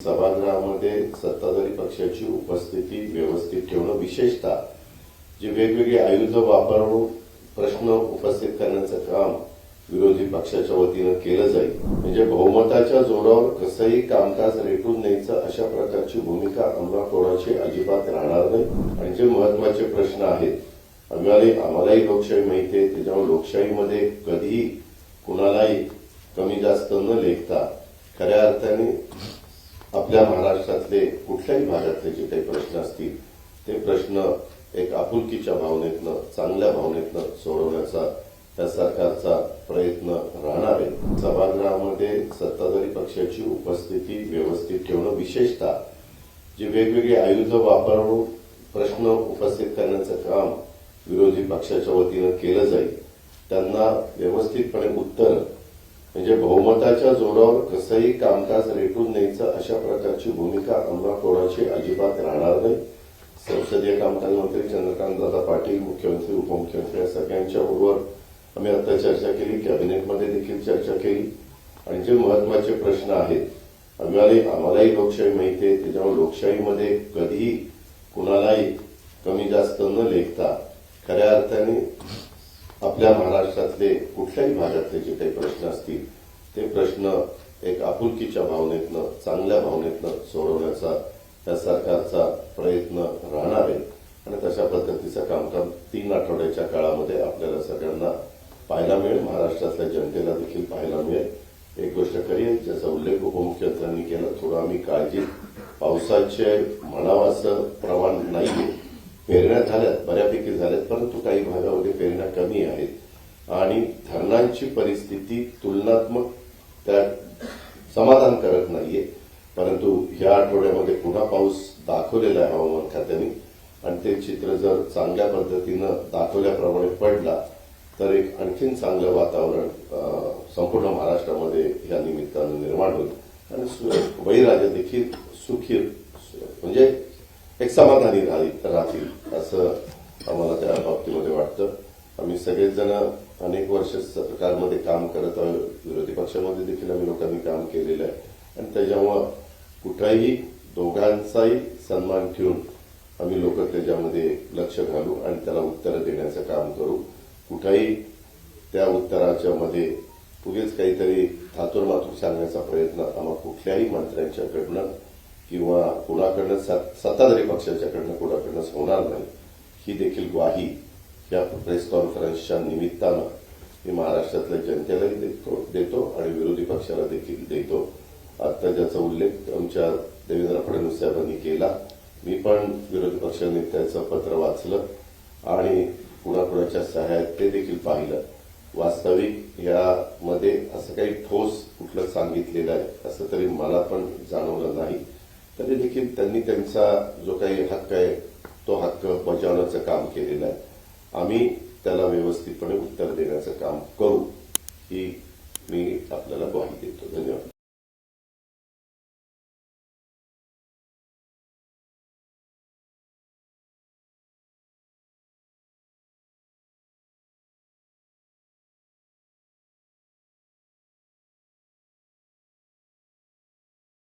सभागृहामध्ये सत्ताधारी पक्षाची उपस्थिती व्यवस्थित ठेवणं विशेषतः जे वेगवेगळे आयुध वापरून प्रश्न उपस्थित करण्याचं काम विरोधी पक्षाच्या वतीनं केलं जाईल. म्हणजे बहुमताच्या जोरावर कसंही कामकाज रेटून द्यायचं अशा प्रकारची भूमिका आम्हा कोणाची अजिबात राहणार नाही. आणि जे महत्त्वाचे प्रश्न आहेत आम्हाला आम्हालाही लोकशाही माहिती आहे त्याच्यामुळे लोकशाहीमध्ये कधीही कुणालाही कमी जास्त न लेखता खऱ्या अर्थाने आपल्या महाराष्ट्रातले कुठल्याही भागातले जे काही प्रश्न असतील ते प्रश्न एक आपुलकीच्या भावनेतनं चांगल्या भावनेतनं सोडवण्याचा त्या सरकारचा प्रयत्न राहणार आहे. सभागृहामध्ये सत्ताधारी पक्षाची उपस्थिती व्यवस्थित ठेवणं विशेषतः जे वेगवेगळे आयुध वापरून प्रश्न उपस्थित करण्याचं काम विरोधी पक्षाच्या वतीनं केलं जाईल त्यांना व्यवस्थितपणे उत्तर म्हणजे बहुमताच्या जोरावर कसंही कामकाज रेटून न्यायचं अशा प्रकारची भूमिका आम्हा कोणाची अजिबात राहणार नाही. संसदीय कामकाज मंत्री चंद्रकांतदादा पाटील मुख्यमंत्री उपमुख्यमंत्री या सगळ्यांच्या बरोबर आम्ही आता चर्चा केली कॅबिनेटमध्ये देखील चर्चा केली. आणि जे महत्त्वाचे प्रश्न आहेत आम्हाला आम्हालाही लोकशाही माहिती आहे त्याच्यामुळे लोकशाहीमध्ये कधीही कुणालाही कमी जास्त न लेखता खऱ्या अर्थाने आपल्या महाराष्ट्रातले काही भागातले जे काही प्रश्न असतील ते प्रश्न एक आपुलकीच्या भावनेतनं चांगल्या भावनेतनं सोडवण्याचा त्या सरकारचा प्रयत्न राहणार आहे. आणि तशा पद्धतीचं कामकाज तीन आठवड्याच्या काळामध्ये आपल्याला सगळ्यांना पाहायला मिळेल. महाराष्ट्रातल्या जनतेला देखील पाहायला मिळेल. एक गोष्ट करीन ज्याचा उल्लेख उपमुख्यमंत्र्यांनी केला थोडं आम्ही काळजी पावसाचे म्हणावं असं प्रमाण नाहीये. पेरण्या झाल्यात बऱ्यापैकी झाल्यात परंतु काही भागामध्ये पेरण्या कमी आहेत. आणि धरणांची परिस्थिती तुलनात्मक त्या समाधानकारक नाहीये. परंतु या आठवड्यामध्ये पुन्हा पाऊस दाखवलेला आहे हवामान खात्याने. आणि ते चित्र जर चांगल्या पद्धतीनं दाखवल्याप्रमाणे पडला तर एक आणखीन चांगलं वातावरण संपूर्ण महाराष्ट्रामध्ये या निमित्तानं निर्माण होईल. आणि सु- बळीराजा देखील सुखी म्हणजे एक समाधानी राहील राहतील असं आम्हाला त्या बाबतीमध्ये वाटतं. आम्ही सगळेच जण अनेक वर्ष सरकारमध्ये काम करत आहोत विरोधी पक्षामध्ये देखील आम्ही लोकांनी काम केलेलं आहे. आणि त्याच्यामुळं कुठंही दोघांचाही सन्मान ठेवून आम्ही लोक त्याच्यामध्ये लक्ष घालू आणि त्याला उत्तरं देण्याचं काम करू. कुठंही त्या उत्तराच्या मध्ये उगेच काहीतरी थातूरमातूर सांगण्याचा प्रयत्न आम्हा कुठल्याही मंत्र्यांच्याकडनं किंवा कुणाकडनं सत्ताधारी पक्षाच्याकडनं कुणाकडनंच होणार नाही. ही देखील ग्वाही या प्रेस कॉन्फरन्सच्या निमित्तानं मी महाराष्ट्रातल्या जनतेलाही देतो देतो आणि विरोधी पक्षाला देखील देतो. आता ज्याचा उल्लेख आमच्या देवेंद्र फडणवीस साहेबांनी केला मी पण विरोधी पक्षनेत्याचं पत्र वाचलं आणि कुणाकुणाच्या सहाय्यात ते देखील पाहिलं. वास्तविक यामध्ये असं काही ठोस कुठलं सांगितलेलं आहे असं तरी मला पण जाणवलं नाही. तरी देखील त्यांनी त्यांचा जो काही हक्क आहे तो हक्क बजावण्याचं काम केलेलं आहे. आम्ही त्याला व्यवस्थितपणे उत्तर देण्याचं काम करू.